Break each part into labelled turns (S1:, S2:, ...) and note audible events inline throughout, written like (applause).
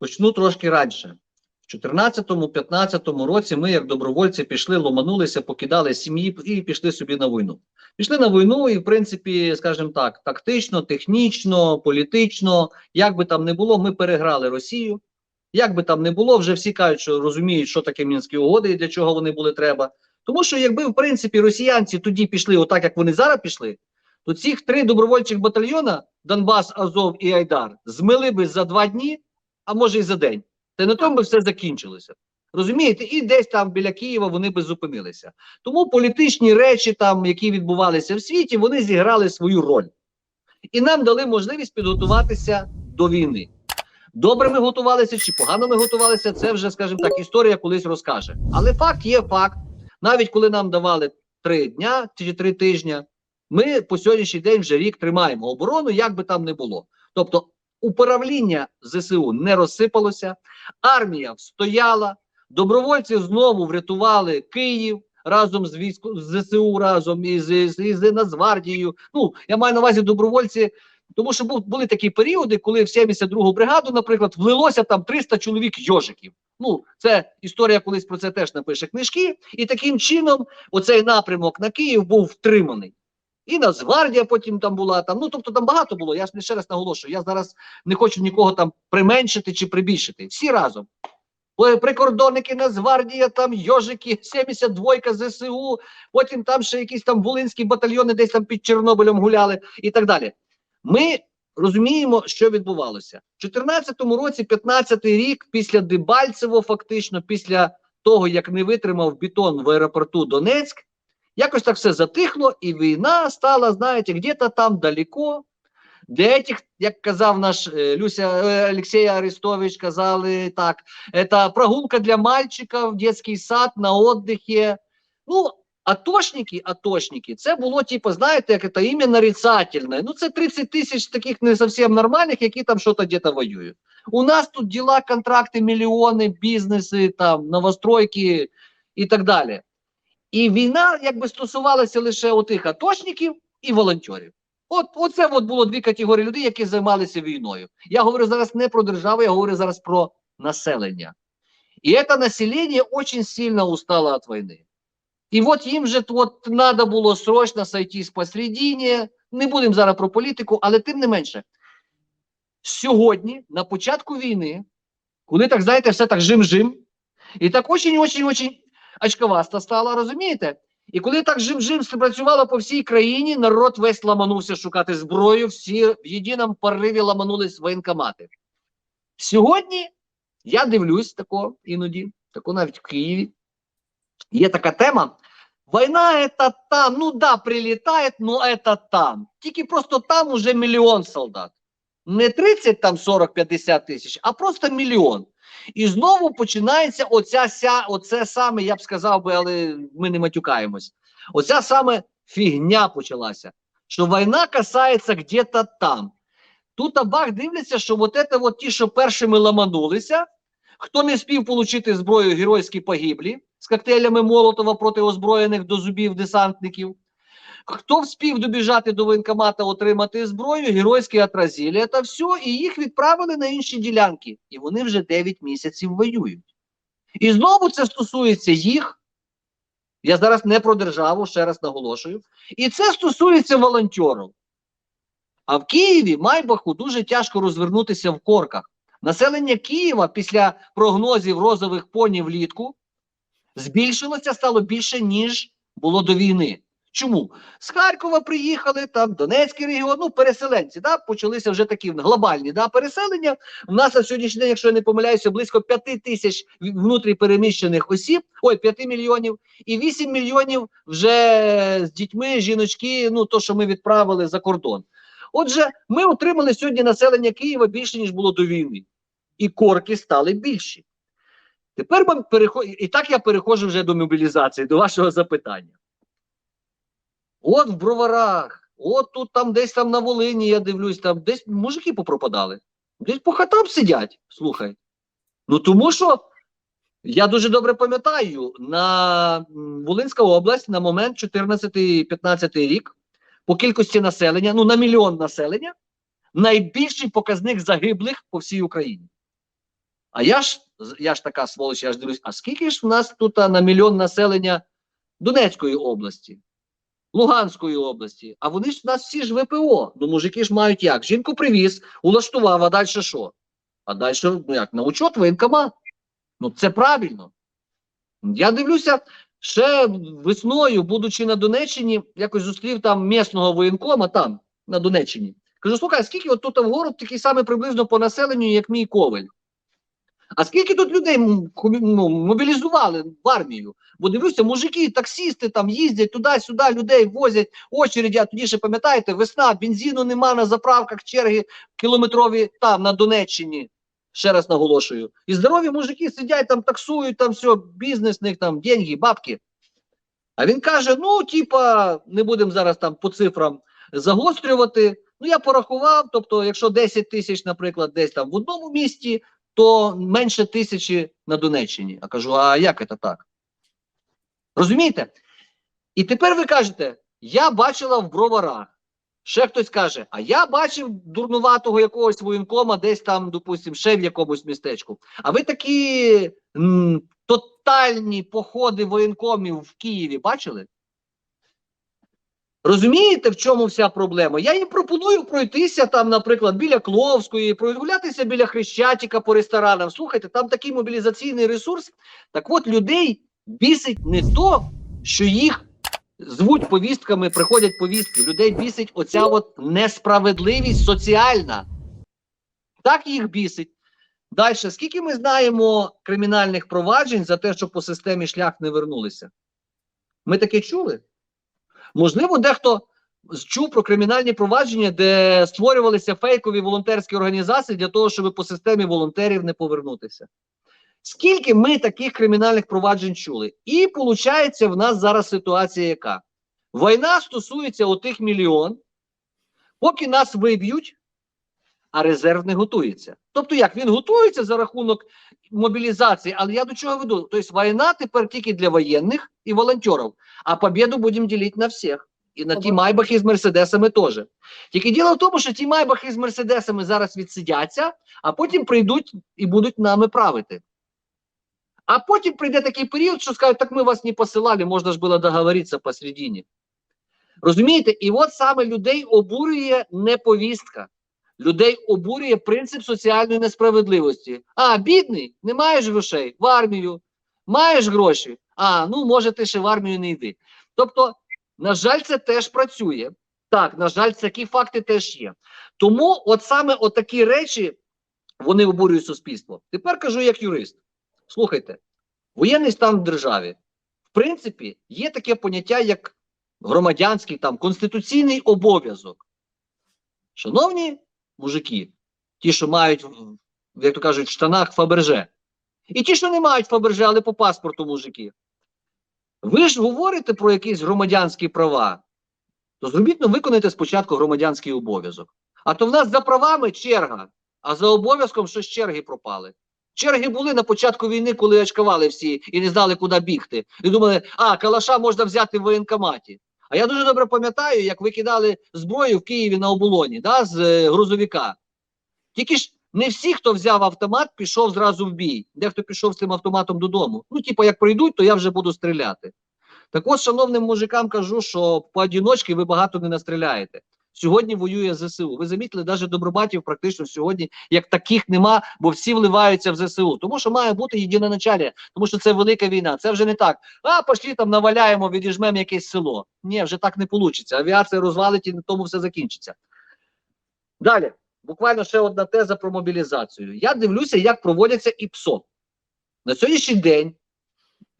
S1: Почну трошки раніше. В 14-15 році ми, як добровольці, пішли, ломанулися, покидали сім'ї і пішли собі на війну. Пішли на війну, і, в принципі, скажімо так, тактично, технічно, політично, як би там не було, ми переграли Росію. Як би там не було, вже всі кажуть, що розуміють, що таке мінські угоди і для чого вони були треба. Тому що, якби в принципі росіянці тоді пішли, отак як вони зараз пішли, то цих три добровольчих батальйона Донбас, Азов і Айдар змили би за два дні, а може і за день. Та на тому би все закінчилося. Розумієте, і десь там біля Києва вони би зупинилися. Тому політичні речі, там, які відбувалися в світі, вони зіграли свою роль. І нам дали можливість підготуватися до війни. Добре ми готувалися чи погано ми готувалися, це вже, скажімо так, історія колись розкаже. Але факт є факт. Навіть коли нам давали три дня чи три тижня, ми по сьогоднішній день вже рік тримаємо оборону, як би там не було. Тобто, управління ЗСУ не розсипалося, армія встояла, добровольці знову врятували Київ разом з військо з ЗСУ, разом із, із, із Нацгвардією. Ну я маю на увазі добровольці. Тому що був, були такі періоди, коли в 72-гу бригаду, наприклад, влилося там 300 чоловік йожиків. Ну, це історія колись про це теж напише книжки. І таким чином оцей напрямок на Київ був втриманий. І Нацгвардія потім там була там. Ну тобто там багато було. Я ж не ще раз наголошую. Я зараз не хочу нікого там применшити чи прибільшити. Всі разом. Прикордонники, Нацгвардія, там йожики, 72-ка ЗСУ, потім там ще якісь там волинські батальйони десь там під Чорнобилем гуляли і так далі. Ми розуміємо, що відбувалося в 2014 році, 15-й рік, після Дебальцево, фактично, після того, як не витримав бетон в аеропорту Донецьк, якось так все затихло, і війна стала, знаєте, где-то там далеко. Для этих, як казав наш е, Люся е, Олексій Арестович, казали так, це прогулка для мальчиків, дитячий сад на отдыхе. Ну, атошники, атошники, це було, типу, знаєте, як це ім'я нарицательне. Ну, це 30 тисяч таких не зовсім нормальних, які там щось где-то воюють. У нас тут діла, контракти, мільйони, бізнеси, там, новостройки і так далі. І війна якби стосувалася лише отих атошників і волонтерів. От оце от було дві категорії людей, які займалися війною. Я говорю зараз не про державу, я говорю зараз про населення. І це населення дуже сильно устало від війни. І от їм же от треба було срочно сойтись посередині. Не будемо зараз про політику, але тим не менше. Сьогодні, на початку війни, коли так, знаєте, все так жим-жим, і так очень-очень-очень очковаста стала, розумієте? І коли так жим-жим спрацювало по всій країні, народ весь ламанувся шукати зброю, всі в єдиному пориві ламанулись воєнкомати. Сьогодні я дивлюсь тако іноді, тако навіть в Києві. Є така тема. Війна це там, ну да, прилітає, ну це там. Тільки просто там уже мільйон солдат. Не 30, там 40-50 тисяч, а просто мільйон. І знову починається оця ся, оце саме, я б сказав би, але ми не матюкаємось. Оця саме фігня почалася. Що війна касається где-то там. Тут абах дивляться, що от це от ті, що першими ламанулися, хто не спів отримати зброю геройські погиблі з коктейлями Молотова проти озброєних до зубів десантників. Хто вспів добіжати до воєнкомата, отримати зброю, геройські отразили це все, і їх відправили на інші ділянки. І вони вже 9 місяців воюють. І знову це стосується їх. Я зараз не про державу, ще раз наголошую. І це стосується волонтерів. А в Києві Майбаху дуже тяжко розвернутися в корках. Населення Києва після прогнозів розових понів влітку збільшилося, стало більше, ніж було до війни. Чому? З Харкова приїхали, там Донецький регіон, ну переселенці, да, почалися вже такі глобальні да, переселення. У нас на сьогоднішній день, якщо я не помиляюся, близько 5 тисяч внутріпереміщених осіб, ой, 5 мільйонів, і 8 мільйонів вже з дітьми, жіночки, ну то, що ми відправили за кордон. Отже, ми отримали сьогодні населення Києва більше, ніж було до війни. І корки стали більші. Тепер ми переходимо, і так я переходжу вже до мобілізації, до вашого запитання. От в броварах, от тут там десь там на Волині, я дивлюсь, там десь мужики попропадали. Десь по хатам сидять, слухай. Ну тому що я дуже добре пам'ятаю, на Волинська область на момент 14-15 рік по кількості населення, ну на мільйон населення, найбільший показник загиблих по всій Україні. А я ж я ж така сволоч, я ж дивлюсь, а скільки ж в нас тут на мільйон населення Донецької області, Луганської області, а вони ж в нас всі ж ВПО. Ну, мужики ж мають як? Жінку привіз, улаштував, а далі що? А далі, ну як, на учет воєнкомат. Ну, це правильно. Я дивлюся, ще весною, будучи на Донеччині, якось зустрів там місного воєнкома там, на Донеччині. Кажу, слухай, скільки от тут в город такий самий приблизно по населенню, як мій ковель? А скільки тут людей ну, мобілізували в армію? Бо дивлюся, мужики, таксісти там їздять туди-сюди, людей возять, очереді, а тоді ще пам'ятаєте, весна, бензину нема на заправках, черги кілометрові там на Донеччині. Ще раз наголошую. І здорові мужики сидять там, таксують, там все, бізнес них там, деньги, бабки. А він каже: ну, типа, не будемо зараз там по цифрам загострювати. Ну, я порахував, тобто, якщо 10 тисяч, наприклад, десь там в одному місті, то менше тисячі на Донеччині. А кажу, а як це так? Розумієте? І тепер ви кажете, я бачила в броварах. Ще хтось каже, а я бачив дурнуватого якогось воєнкома десь там, допустим, ще в якомусь містечку. А ви такі м, тотальні походи воєнкомів в Києві бачили? Розумієте, в чому вся проблема? Я їм пропоную пройтися там, наприклад, біля Кловської, прогулятися біля Хрещатика по ресторанам. Слухайте, там такий мобілізаційний ресурс. Так от людей бісить не то, що їх звуть повістками, приходять повістки. Людей бісить оця от несправедливість соціальна. Так їх бісить. Далі, скільки ми знаємо кримінальних проваджень за те, що по системі шлях не вернулися? Ми таке чули? Можливо, дехто чув про кримінальні провадження, де створювалися фейкові волонтерські організації для того, щоб по системі волонтерів не повернутися. Скільки ми таких кримінальних проваджень чули? І виходить, в нас зараз ситуація яка? Війна стосується отих мільйон, поки нас виб'ють, а резерв не готується. Тобто, як він готується за рахунок мобілізації, але я до чого веду? Тобто, війна тепер тільки для воєнних і волонтерів, а побіду будемо ділити на всіх. І на ті майбахи з мерседесами теж. Тільки діло в тому, що ті майбахи з мерседесами зараз відсидяться, а потім прийдуть і будуть нами правити. А потім прийде такий період, що скажуть, так ми вас не посилали, можна ж було договоритися посередині. Розумієте? І от саме людей обурює не повістка. Людей обурює принцип соціальної несправедливості. А, бідний, не маєш грошей в армію, маєш гроші. А, ну може ти ще в армію не йди. Тобто, на жаль, це теж працює. Так, на жаль, такі факти теж є. Тому, от саме от такі речі вони обурюють суспільство. Тепер кажу як юрист. Слухайте, воєнний стан в державі, в принципі, є таке поняття, як громадянський там конституційний обов'язок. Шановні мужики, ті, що мають, як то кажуть, в штанах Фаберже, і ті, що не мають Фаберже, але по паспорту мужики. Ви ж говорите про якісь громадянські права, то зробіть, ну, виконайте спочатку громадянський обов'язок. А то в нас за правами черга, а за обов'язком щось черги пропали. Черги були на початку війни, коли очкували всі і не знали, куди бігти. І думали, а, калаша можна взяти в воєнкоматі. А я дуже добре пам'ятаю, як ви кидали зброю в Києві на оболоні да, з е, грузовика. Тільки ж не всі, хто взяв автомат, пішов зразу в бій. Дехто пішов з цим автоматом додому. Ну, типу, як прийдуть, то я вже буду стріляти. Так от, шановним мужикам кажу, що поодіночки ви багато не настріляєте. Сьогодні воює ЗСУ. Ви замітили, навіть добробатів практично сьогодні як таких нема, бо всі вливаються в ЗСУ. Тому що має бути єдиноначалія, тому що це велика війна. Це вже не так. А пошлі там наваляємо, відіжмемо якесь село. Ні, вже так не вийде. Авіація розвалить і на тому все закінчиться. Далі, буквально ще одна теза про мобілізацію. Я дивлюся, як проводяться ІПСО. На сьогоднішній день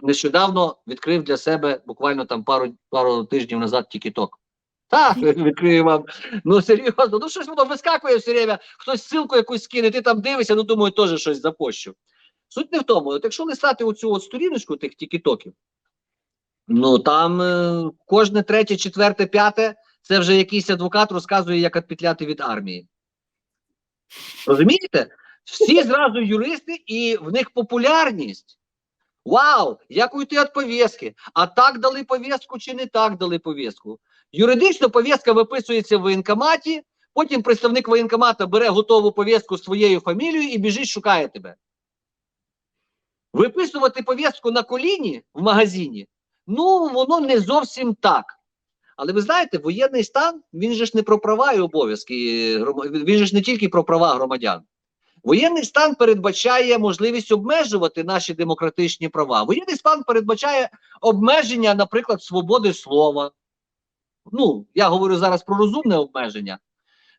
S1: нещодавно відкрив для себе буквально там пару, пару тижнів назад тік-ток. Так, (laughs) відкрию вам. Ну серйозно, ну щось воно вискакує все время, хтось ссылку якусь скине, ти там дивишся, ну думаю, теж щось запощу. Суть не в тому, от якщо листати оцю от сторіночку тих тік-токів, ну там е, кожне третє, четверте, п'яте, це вже якийсь адвокат розказує, як відпетляти від армії. Розумієте? Всі зразу юристи, і в них популярність. Вау! Як уйти від повістки? А так дали повістку чи не так дали повістку? Юридично повістка виписується в воєнкоматі, потім представник воєнкомата бере готову повістку з твоєю фамілією і біжить, шукає тебе. Виписувати повістку на коліні в магазині, ну воно не зовсім так. Але ви знаєте, воєнний стан він же ж не про права і обов'язки, він же ж не тільки про права громадян. Воєнний стан передбачає можливість обмежувати наші демократичні права. Воєнний стан передбачає обмеження, наприклад, свободи слова. Ну, я говорю зараз про розумне обмеження.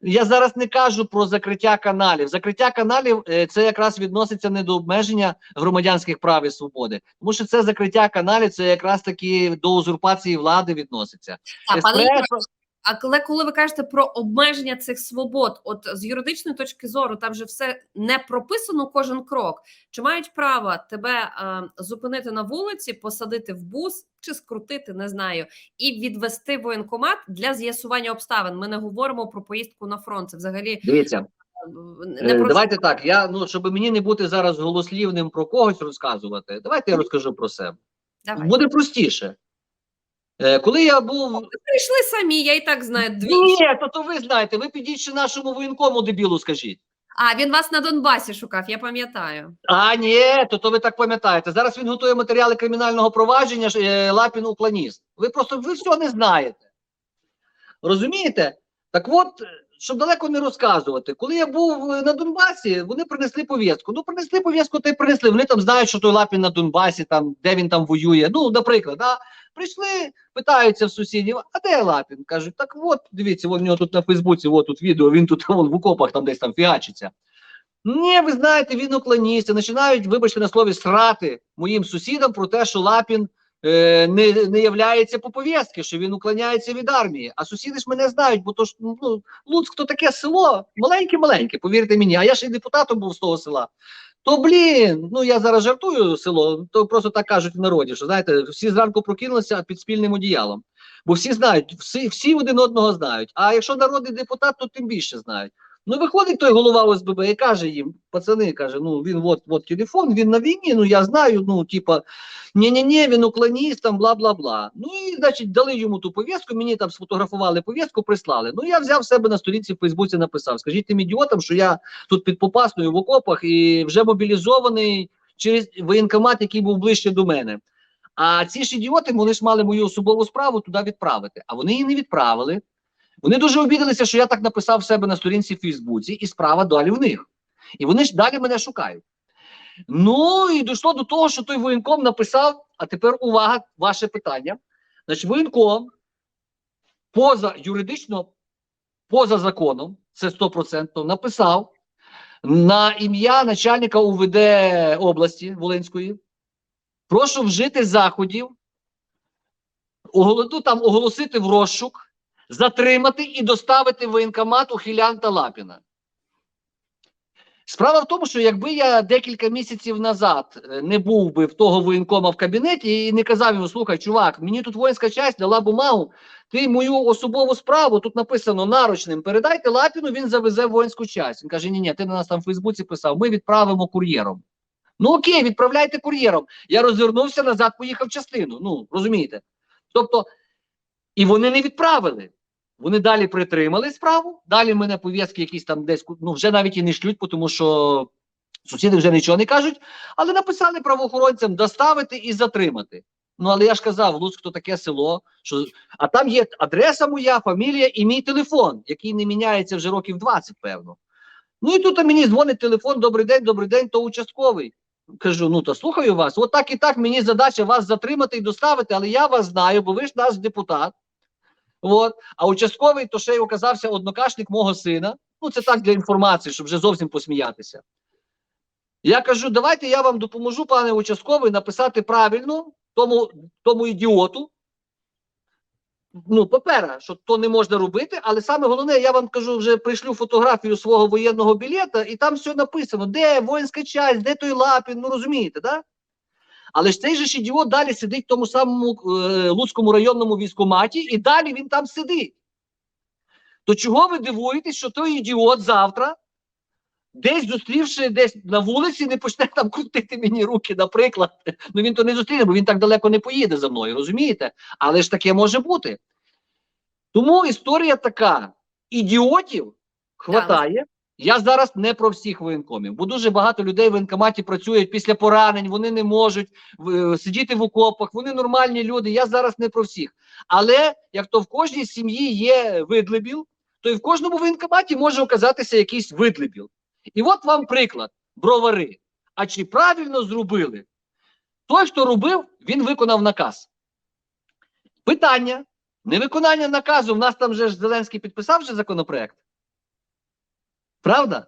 S1: Я зараз не кажу про закриття каналів. Закриття каналів е, це якраз відноситься не до обмеження громадянських прав і свободи, тому що це закриття каналів, це якраз таки до узурпації влади відноситься.
S2: Так,
S1: Еспресо-
S2: А коли, коли ви кажете про обмеження цих свобод, от з юридичної точки зору, там же все не прописано кожен крок. Чи мають право тебе е, зупинити на вулиці, посадити в бус чи скрутити, не знаю, і відвести воєнкомат для з'ясування обставин? Ми не говоримо про поїздку на фронт. Це взагалі
S1: Дивіться,
S2: е,
S1: Е,
S2: не про
S1: Давайте так. Я ну щоб мені не бути зараз голослівним про когось розказувати. Давайте я розкажу про себе.
S2: Давай.
S1: Буде простіше. Е, Коли я був
S2: Ви прийшли самі, я і так знаю дві.
S1: ні, то, то ви знаєте, ви підіть ще нашому воєнкому дебілу, скажіть.
S2: А він вас на Донбасі шукав, я пам'ятаю.
S1: А ні, то, то ви так пам'ятаєте. Зараз він готує матеріали кримінального провадження е, Лапін уклоніст. Ви просто ви всього не знаєте. Розумієте? Так от, е, щоб далеко не розказувати, коли я був е, на Донбасі, вони принесли повістку. Ну, принесли повістку, та й принесли. Вони там знають, що той Лапін на Донбасі, там, де він там воює. Ну, наприклад, да? прийшли, питаються в сусідів, а де Лапін? Кажуть, так от, дивіться, вон нього тут на Фейсбуці, от тут відео, він тут вон, в окопах там десь там фігачиться. Ні, ви знаєте, він уклоністи, починають, вибачте на слові, срати моїм сусідам про те, що Лапін не, не являється по повістки, що він уклоняється від армії. А сусіди ж мене знають, бо то ж ну, Луцьк то таке село, маленьке-маленьке, повірте мені, а я ще й депутатом був з того села. То блін, ну я зараз жартую село, то просто так кажуть в народі, що знаєте, всі зранку прокинулися під спільним одіялом. Бо всі знають, всі, всі один одного знають. А якщо народний депутат, то тим більше знають. Ну, виходить той голова ОСББ і каже їм, пацани, каже, ну він от, от телефон, він на війні, ну я знаю, ну, типа, ні-ні-ні, він уклоніст, там, бла-бла-бла. Ну і, значить, дали йому ту повістку, мені там сфотографували повістку, прислали. Ну, я взяв себе на сторінці в Фейсбуці, написав, скажіть тим ідіотам, що я тут під Попасною в окопах і вже мобілізований через воєнкомат, який був ближче до мене. А ці ж ідіоти, вони ж мали мою особову справу туди відправити, а вони її не відправили. Вони дуже обідалися, що я так написав себе на сторінці в Фейсбуці, і справа далі в них. І вони ж далі мене шукають. Ну і дійшло до того, що той воєнком написав, а тепер увага, ваше питання. Значить, воєнком поза юридично, поза законом, це 100%, написав на ім'я начальника УВД області Волинської. Прошу вжити заходів, оголоду там оголосити в розшук затримати і доставити в воєнкомат ухилянта Лапіна. Справа в тому, що якби я декілька місяців назад е, не був би в того воєнкома в кабінеті і не казав йому, слухай, чувак, мені тут воїнська часть дала бумагу, ти мою особову справу, тут написано наручним, передайте Лапіну, він завезе воїнську часть. Він каже, ні, ні, ти на нас там в Фейсбуці писав, ми відправимо кур'єром. Ну окей, відправляйте кур'єром. Я розвернувся назад, поїхав частину. Ну, розумієте? Тобто, і вони не відправили. Вони далі притримали справу, далі мене пов'язки якісь там десь, ну вже навіть і не шлють, тому що сусіди вже нічого не кажуть, але написали правоохоронцям доставити і затримати. Ну, але я ж казав, Луцьк то таке село, що а там є адреса моя, фамілія і мій телефон, який не міняється вже років 20, певно. Ну і тут мені дзвонить телефон: добрий день, добрий день, то участковий. Кажу, ну то слухаю вас. От так і так мені задача вас затримати і доставити, але я вас знаю, бо ви ж наш депутат. От. А участковий то ще й оказався однокашник мого сина. Ну, це так для інформації, щоб вже зовсім посміятися. Я кажу, давайте я вам допоможу, пане участковий, написати правильно тому, тому ідіоту. Ну, папера, що то не можна робити, але саме головне, я вам кажу, вже прийшлю фотографію свого воєнного білета, і там все написано, де воїнська часть, де той Лапін, ну розумієте? Да? Але ж цей же ж ідіот далі сидить в тому самому е, Луцькому районному військкоматі, і далі він там сидить. То чого ви дивуєтесь, що той ідіот завтра, десь зустрівши десь на вулиці, не почне там крутити мені руки, наприклад. Ну він то не зустріне, бо він так далеко не поїде за мною, розумієте? Але ж таке може бути. Тому історія така: ідіотів хватає, Я зараз не про всіх воєнкомів, бо дуже багато людей в воєнкоматі працюють після поранень, вони не можуть е, сидіти в окопах, вони нормальні люди. Я зараз не про всіх. Але як то в кожній сім'ї є видлебіл, то і в кожному воєнкоматі може оказатися якийсь видлебіл. І от вам приклад: бровари. А чи правильно зробили? Той, хто робив, він виконав наказ. Питання: невиконання наказу. В нас там же Зеленський підписав вже законопроект. Правда?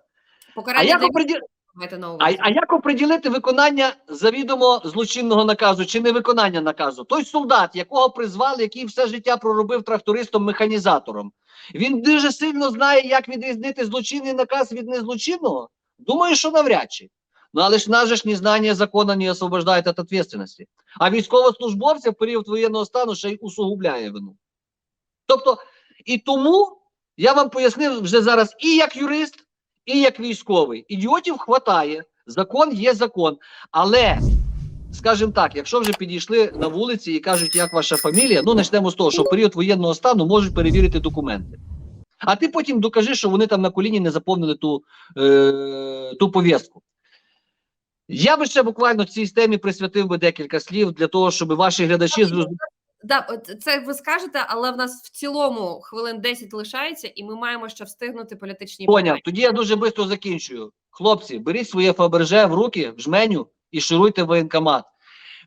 S1: А
S2: Покарання
S1: як,
S2: для
S1: оприді...
S2: маєте на
S1: а, а як оприділити виконання завідомо злочинного наказу чи невиконання наказу? Той солдат, якого призвали, який все життя проробив трактористом-механізатором, він дуже сильно знає, як відрізнити злочинний наказ від незлочинного? Думаю, що навряд чи. Ну але ж нас же ж незнання закону не освобождає від відповідальності. А військовослужбовця в період воєнного стану ще й усугубляє вину. Тобто, і тому я вам пояснив вже зараз і як юрист, і як військовий. Ідіотів хватає, закон є закон. Але, скажімо так, якщо вже підійшли на вулиці і кажуть, як ваша фамілія, ну почнемо з того, що в період воєнного стану можуть перевірити документи. А ти потім докажи, що вони там на коліні не заповнили ту, е, ту повістку. Я би ще буквально цій темі присвятив би декілька слів для того, щоб ваші глядачі зрозуміли.
S2: Да, от це ви скажете, але в нас в цілому хвилин 10 лишається, і ми маємо ще встигнути політичні
S1: Поняв.
S2: питання.
S1: Тоді я дуже швидко закінчую. Хлопці, беріть своє фаберже в руки, в жменю і шируйте в воєнкомат.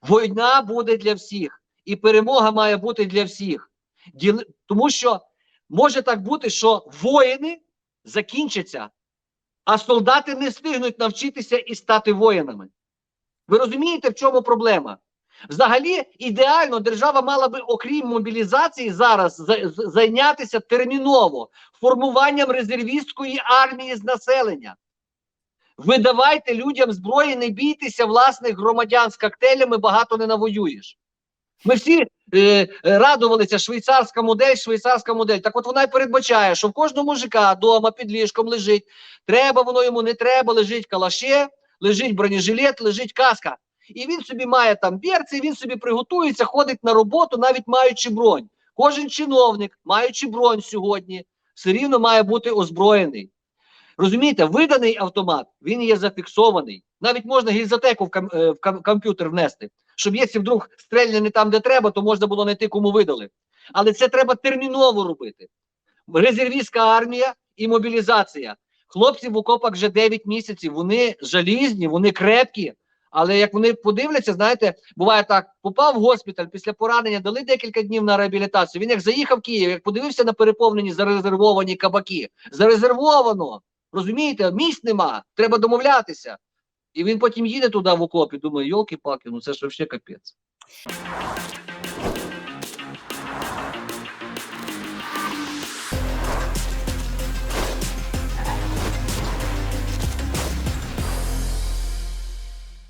S1: Війна буде для всіх, і перемога має бути для всіх. Діли... Тому що може так бути, що воїни закінчаться, а солдати не встигнуть навчитися і стати воїнами. Ви розумієте, в чому проблема? Взагалі, ідеально держава мала би, окрім мобілізації, зараз зайнятися терміново формуванням резервістської армії з населення. Видавайте людям зброї, не бійтеся власних громадян з коктейлями, багато не навоюєш. Ми всі е, радувалися, швейцарська модель, швейцарська модель. Так от вона й передбачає, що в кожного мужика вдома під ліжком лежить. Треба воно йому не треба, лежить калаше, лежить бронежилет, лежить каска. І він собі має там берці, він собі приготується, ходить на роботу, навіть маючи бронь. Кожен чиновник, маючи бронь сьогодні, все рівно має бути озброєний. Розумієте, виданий автомат, він є зафіксований. Навіть можна гільзотеку в, ком- е, в ком- комп'ютер внести, щоб якщо вдруг стрельне не там, де треба, то можна було знайти, кому видали. Але це треба терміново робити. Резервістська армія і мобілізація. Хлопці в окопах вже 9 місяців, вони жалізні, вони крепкі. Але як вони подивляться, знаєте, буває так: попав в госпіталь після поранення, дали декілька днів на реабілітацію. Він як заїхав в Київ, як подивився на переповнені зарезервовані кабаки. Зарезервовано. Розумієте, місць нема, треба домовлятися. І він потім їде туди в окопі. думає, йолки-паки, ну це ж взагалі капець.